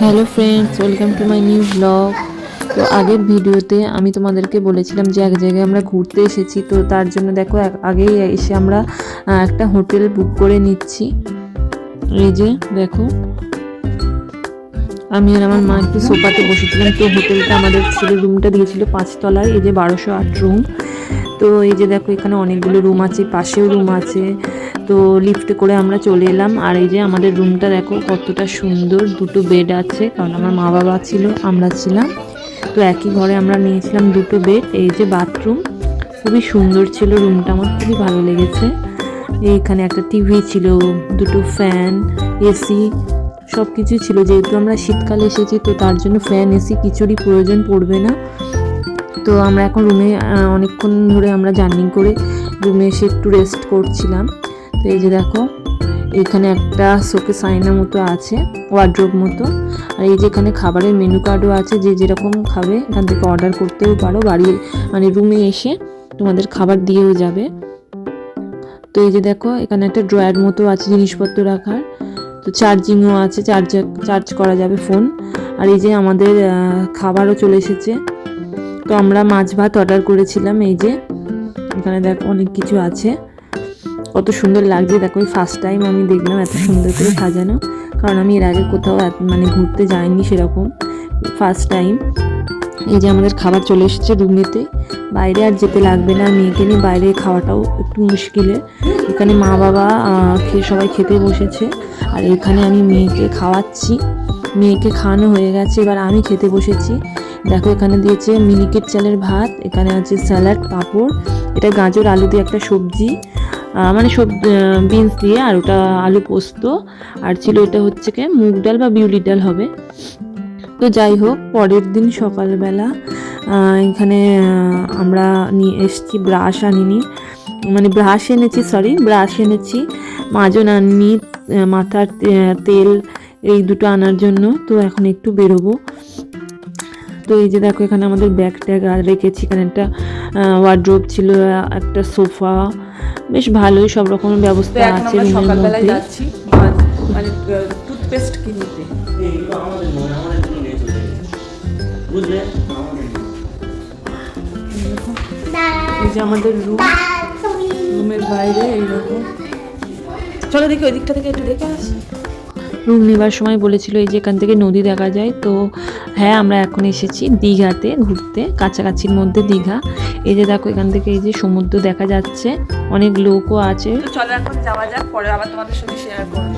Hello friends welcome to my new blog তো আগের ভিডিওতে আমি তোমাদেরকে বলেছিলাম যে এক জায়গায় আমরা ঘুরতে এসেছি, তো তার জন্য দেখো আগেই এসে আমরা একটা হোটেল বুক করে নিচ্ছি। এই যে দেখো। আমি আর আমার মা একটু সোফাতে বসেছিলাম, তো হোটেলটা আমাদের ছিল রুমটা দিয়েছিল পাঁচতলায় এই যে বারোশো আট রুম তো এই যে দেখো, এখানে অনেকগুলো রুম আছে, পাশেও রুম আছে। তো লিফটে করে আমরা চলে এলাম। আর এই যে আমাদের রুমটা দেখো, কতটা সুন্দর। দুটো বেড আছে, কারণ আমার মা বাবা ছিল, আমরা ছিলাম। তো একই ঘরে আমরা নিয়েছিলাম দুটো বেড এই যে বাথরুম খুবই সুন্দর ছিল রুমটা আমার খুবই ভালো লেগেছে। এইখানে একটা টিভি ছিল, দুটো ফ্যান এসি সব কিছু ছিল। যেহেতু আমরা শীতকালে এসেছি, তো তার জন্য ফ্যান এসি কিছুরই প্রয়োজন পড়বে না। তো আমরা এখন রুমে অনেকক্ষণ ধরে আমরা জার্নি করে রুমে এসে একটু রেস্ট করছিলাম। তো এই যে দেখো, এখানে একটা শোকে সাইনা মতো আছে ওয়ার্ড্রোব মতো। আর এই যে এখানে খাবারের মেনু কার্ডও আছে, যে যেরকম খাবে, এখান থেকে অর্ডার করতেও পারো। বাড়ি মানে রুমে এসে তোমাদের খাবার দিয়েও যাবে। তো এই যে দেখো, এখানে একটা ড্রয়ার মতো আছে জিনিসপত্র রাখার। তো চার্জিংও আছে চার্জ চার্জ করা যাবে ফোন আর এই যে আমাদের খাবারও চলে এসেছে। তো আমরা মাছ ভাত অর্ডার করেছিলাম, এই যে। এখানে দেখো অনেক কিছু আছে। কত সুন্দর লাগছে, দেখো ফার্স্ট টাইম আমি দেখলাম এত সুন্দর করে সাজানো। কারণ আমি এর আগে কোথাও মানে ঘুরতে যাইনি সেরকম ফার্স্ট টাইম এই যে আমাদের খাবার চলে এসেছে রুমেতে। বাইরে আর যেতে লাগবে না, মেয়েকে নিয়ে বাইরে খাওয়াটাও একটু মুশকিলে। এখানে মা বাবা সবাই খেতে বসেছে। আর এখানে আমি মেয়েকে খাওয়াচ্ছি। মেয়েকে খাওয়ানো হয়ে গেছে, এবার আমি খেতে বসেছি। দেখো এখানে দিয়েছে মিনিকেট চালের ভাত, এখানে আছে স্যালাড, পাঁপড়, এটা গাজর, আলু দিয়ে একটা সবজি মানে সব বিনস দিয়ে, আর ওটা আলু পোস্ত, আর ছিল এটা হচ্ছে কি মুগ ডাল বা বিউলি ডাল হবে। তো যাই হোক, পরের দিন সকালবেলা এখানে আমরা নিয়ে এসেছি ব্রাশ আনিনি। মানে ব্রাশ এনেছি সরি ব্রাশ এনেছি। মাজন আননি মাথার তেল এই দুটো আনার জন্য। তো এখন একটু বেরোবো। তো এই যে দেখো এখানে আমাদের ব্যাগ ট্যাগ আর রেখেছি। এখানে একটা ওয়ার্ড্রোব ছিল একটা সোফা। বেশ ভালোই সব রকমের ব্যবস্থা আছে সকালবেলায় যাচ্ছি। মানে টুথপেস্ট কিনতে। আমাদের নয়। এই যে আমাদের রুম রুমের বাইরে এইরকম। চলো দেখি ওই দিকটা থেকে একটু দেখে আসি। রুম নেবার সময় বলেছিল এই যে এখান থেকে নদী দেখা যায়, তো হ্যাঁ আমরা এখন এসেছি দীঘাতে ঘুরতে, কাছাকাছির মধ্যে দীঘা। এই যে দেখো এখান থেকে এই যে সমুদ্র দেখা যাচ্ছে, অনেক লোকও আছে। চলো এখন যাওয়া যাক, পরে আবার তোমাদের শেয়ার করব।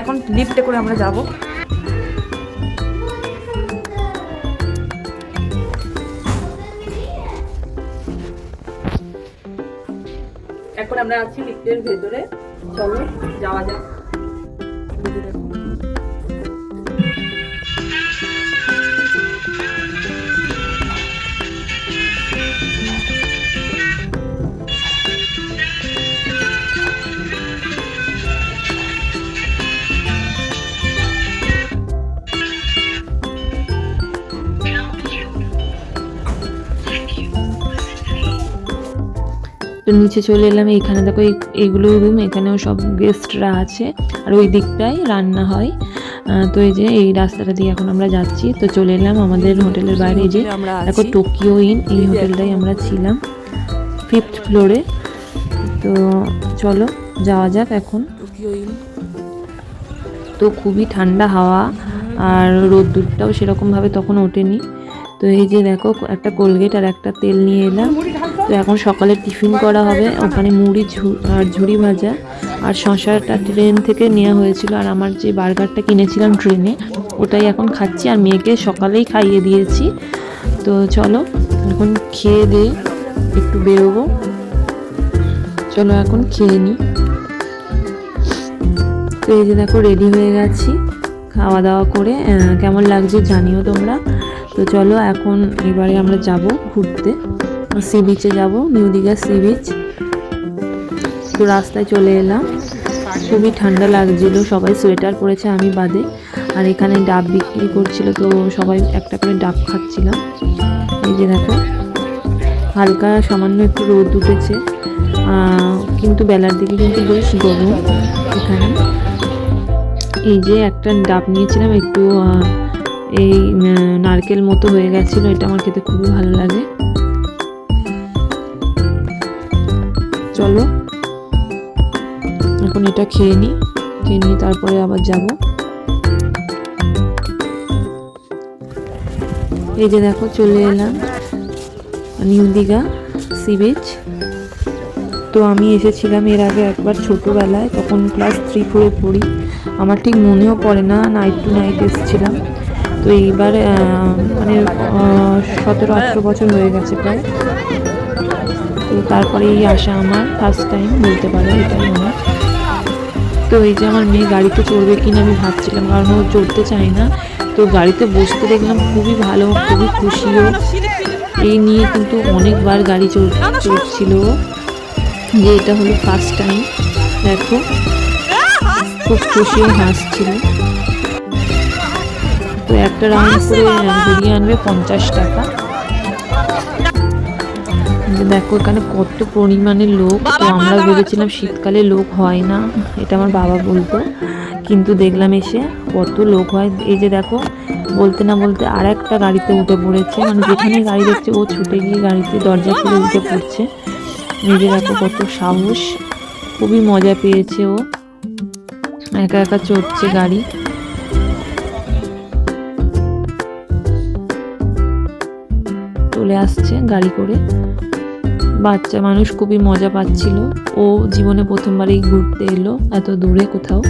এখন লিফটে করে আমরা যাব। আমরা আছি লিফটের ভেতরে। চলো যাওয়া যাক। তো নিচে চলে এলাম এইখানে দেখো এইগুলো রুম এখানেও সব গেস্টরা আছে। আর ওই দিকটাই রান্না হয়। তো এই যে এই রাস্তাটা দিয়ে এখন আমরা যাচ্ছি। তো চলে এলাম আমাদের হোটেলের বাইরে যে দেখো টোকিও ইন এই হোটেলটাই আমরা ছিলাম। ফিফথ ফ্লোরে তো চলো যাওয়া যাক এখন। টোকিও ইন তো খুবই ঠান্ডা হাওয়া আর রোদ্দুরটাও সেরকমভাবে তখন ওঠেনি। তো এই যে দেখো একটা কোলগেট আর একটা তেল নিয়ে এলাম। তো এখন সকালে টিফিন করা হবে। ওখানে মুড়ি আর ঝুড়ি ভাজা। আর শশাটা ট্রেন থেকে নেওয়া হয়েছিল। আর আমার যে বার্গারটা কিনেছিলাম ট্রেনে, ওটাই এখন খাচ্ছি। আর মেয়েকে সকালেই খাইয়ে দিয়েছি। তো চলো, এখন খেয়ে দিয়ে একটু বেরোবো। চলো এখন খেয়ে নিই তো এই যে দেখো রেডি হয়ে গেছি খাওয়া দাওয়া করে কেমন লাগছে জানিও তোমরা। তো চলো, এখন এবারে আমরা যাব ঘুরতে। সি বিচে যাব নিউ দীঘা সি বিচ তো রাস্তায় চলে এলাম। খুবই ঠান্ডা লাগছিল, সবাই সোয়েটার পরেছে, আমি বাদে। আর এখানে ডাব বিক্রি করছিল, তো সবাই একটা করে ডাব খাচ্ছিলাম। এই যে দেখো, হালকা সামান্য একটু রোদ উঠেছে। কিন্তু বেলার দিকে কিন্তু বেশ গরম এখানে। এই যে একটা ডাব নিয়েছিলাম, একটু এই নারকেল মতো হয়ে গেছিল, এটা আমার খেতে খুবই ভালো লাগে। চলো। এখন এটা খেয়ে নিই খেয়ে নিয়ে তারপরে আবার যাব। এই যে দেখো, চলে এলাম। নিউ দীঘা সি বিচ তো আমি এসেছিলাম এর আগে একবার ছোটোবেলায়, তখন ক্লাস থ্রি ফোরে পড়ি। আমার ঠিক মনেও পড়ে না নাইট টু নাইট এসেছিলাম। তো এইবার মানে সতেরো, আঠেরো বছর হয়ে গেছে প্রায়। তারপরে এই আসা আমার ফার্স্ট টাইম বলতে পারো এটাই আমার। তো এই যে আমার মেয়ে গাড়িতে চড়বে কিনা আমি ভাবছিলাম কারণ ও চড়তে চায় না। তো গাড়িতে বসতে দেখলাম খুবই ভালো খুবই খুশিও। এই নিয়ে কিন্তু অনেকবার গাড়ি চড় চড়ছিল। যে এটা হলো ফার্স্ট টাইম দেখো। খুব খুশি হাসছিল। তো একটা রাউন্ড করে ঘুরিয়ে আনবে পঞ্চাশ টাকা। যে দেখো এখানে কত পরিমাণে লোক। তো আমরা ভেবেছিলাম শীতকালে লোক হয় না এটা আমার বাবা বলতো। কিন্তু দেখলাম এসে কত লোক হয়। এই যে দেখো বলতে না বলতে আর একটা গাড়িতে উঠে পড়েছে। মানে যেখানে গাড়ি দেখছে ও ছুটে গিয়ে গাড়িতে দরজা খুলে উঠে পড়ছে। নিজে দেখো কত সাহস খুবই মজা পেয়েছে ও। একা একা চড়ছে গাড়ি। চলে আসছে গাড়ি করে। বাচ্চা মানুষ খুবই মজা পাচ্ছিল। ও জীবনে প্রথমবারই ঘুরতে এলো এত দূরে কোথাও।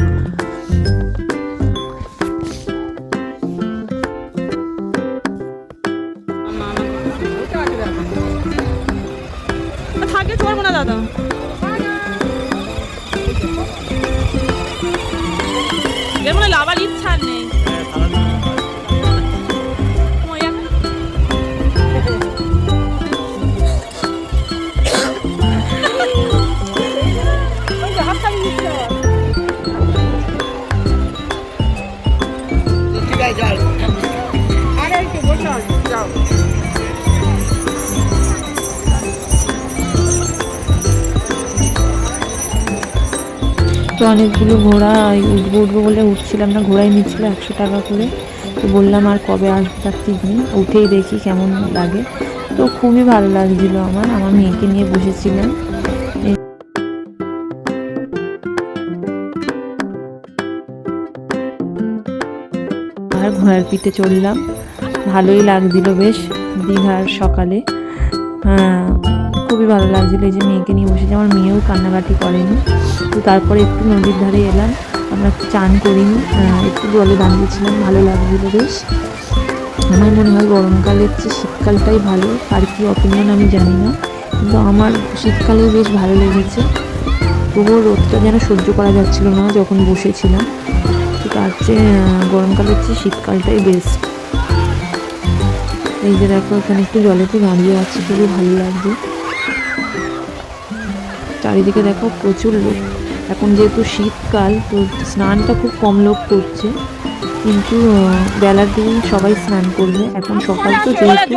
তো অনেকগুলো ঘোড়া উঠবো উঠবো বলে উঠছিলাম না ঘোড়ায় নিচ্ছিল একশো টাকা করে। তো বললাম, আর কবে আসব? তার ঠিক নেই। উঠেই দেখি কেমন লাগে। তো খুবই ভালো লাগছিল আমার। আমার মেয়েকে নিয়ে বসেছিলাম। আর ঘোড়ার পিঠে চড়লাম। ভালোই লাগছিল বেশ দীঘার সকালে। হ্যাঁ। খুবই ভালো লাগছিল এই যে মেয়েকে নিয়ে বসেছি। আমার মেয়েও কান্নাকাটি করেনি। তো তারপরে একটু নদীর ধারে এলাম। আমরা একটু চান করিনি একটু জলে দাঁড়িয়েছিলাম ভালো লাগছিল বেশ। আমার মনে হয় গরমকালের চেয়ে শীতকালটাই ভালো। আর কি অপিনিয়ন আমি জানি না। কিন্তু আমার শীতকালেই বেশ ভালো লেগেছে। তবুও রোদটা যেন সহ্য করা যাচ্ছিল না যখন বসেছিলাম। তো তার চেয়ে গরমকালের চেয়ে শীতকালটাই বেস্ট এই যে দেখো, এখানে একটু জলেতে দাঁড়িয়ে আছে, খুবই ভালো লাগছে। চারিদিকে দেখো প্রচুর লোক। এখন যেহেতু শীতকাল তো স্নানটা খুব কম লোক করছে। কিন্তু বেলার দিকে সবাই স্নান করবে। এখন সকাল তো যেহেতু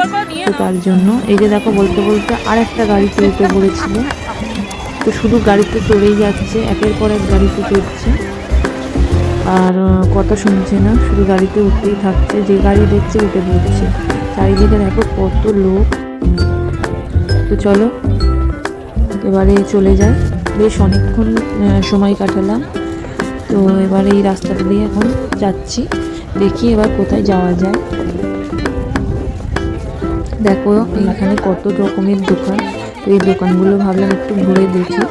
তো তার জন্য এই যে দেখো বলতে বলতে আর একটা গাড়িতে উঠে পড়েছিল তো শুধু গাড়িতে চড়েই যাচ্ছে একের পর এক গাড়িতে চড়ছে। আর কথা শুনছে না শুধু গাড়িতে উঠতেই থাকছে। যে গাড়ি দেখছে উঠে পড়ছে। চারিদিকে দেখো কত লোক। তো চলো এবারে চলে যাই বেশ অনেকক্ষণ সময় কাটালাম। তো এবারে এই রাস্তাটা দিয়ে এখন যাচ্ছি। দেখি এবার কোথায় যাওয়া যায়। দেখো, এখানে কত রকমের দোকান। তো এই দোকানগুলো ভাবলাম একটু ঘুরে দেখি।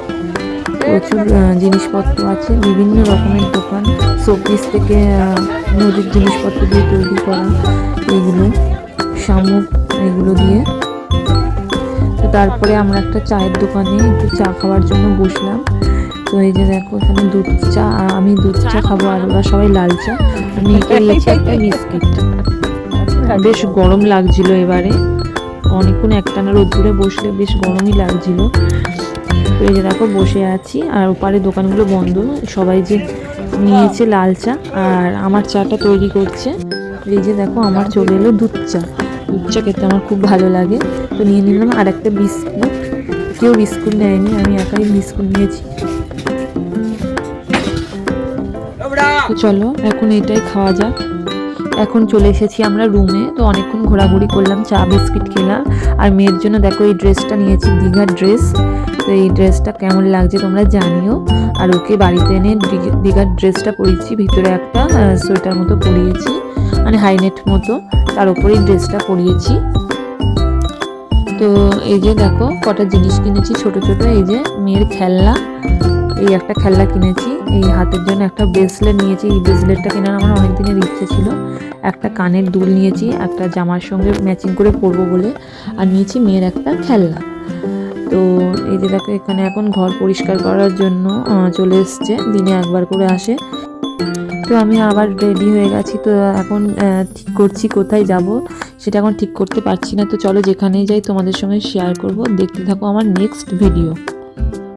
প্রচুর জিনিসপত্র আছে। বিভিন্ন রকমের দোকান। শোপিস থেকে নদীর জিনিসপত্র দিয়ে তৈরি করা। এগুলো, শামুক, এগুলো দিয়ে। তারপরে আমরা একটা চায়ের দোকানে একটু চা খাওয়ার জন্য বসলাম। তো এই যে দেখো, এখানে দুধ চা আমি দুধ চা খাব, আর ওরা সবাই লাল চা। মেয়েকে একটা বিস্কিট। বেশ গরম লাগছিল এবারে। অনেকক্ষণ একটানা রোদ্দুরে বসলে বেশ গরমই লাগছিল। তো এই যে দেখো, বসে আছি, আর ওপারে দোকানগুলো বন্ধ। সবাই যে নিয়েছে লাল চা, আর আমার চাটা তৈরি করছে। এই যে দেখো, আমার চলে এলো দুধ চা। দুধ চা খেতে আমার খুব ভালো লাগে। তো নিয়ে নিলাম আর একটা বিস্কুট। কেউ বিস্কুট নেয়নি আমি একাই বিস্কুট নিয়েছি। তো চলো এখন এটাই খাওয়া যাক। এখন চলে এসেছি আমরা রুমে তো অনেকক্ষণ ঘোরাঘুরি করলাম চা বিস্কিট খেলাম। আর মেয়ের জন্য দেখো এই ড্রেসটা নিয়েছি দীঘার ড্রেস তো এই ড্রেসটা কেমন লাগছে তোমরা জানিও। আর ওকে বাড়িতে এনে দীঘ- দীঘার ড্রেসটা পরিয়েছি ভিতরে একটা সোয়েটার মতো পরিয়েছি। মানে হাইনেট মতো তার উপরেই ড্রেসটা পরিয়েছি। তো এই যে দেখো, কটা জিনিস কিনেছি ছোট ছোট, এই যে মেয়ের খেলনা, এই একটা খেলনা কিনেছি, এই হাতের জন্য একটা ব্রেসলেট নিয়েছি, এই ব্রেসলেটটা কেনার আমার অনেক দিনের ইচ্ছে ছিল। একটা কানের দুল নিয়েছি, একটা জামার সঙ্গে ম্যাচিং করে পরবো বলে, আর নিয়েছি মেয়ের একটা খেলনা। তো এই যে দেখো, এখানে এখন ঘর পরিষ্কার করার জন্য চলে এসছে, দিনে একবার করে আসে। তো আমি আবার রেডি হয়ে গেছি। তো এখন ঠিক করছি কোথায় যাব, সেটা এখন ঠিক করতে পারছি না। তো চলো যেখানেই যাই তোমাদের সঙ্গে শেয়ার করব। দেখতে থাকো আমার নেক্সট ভিডিও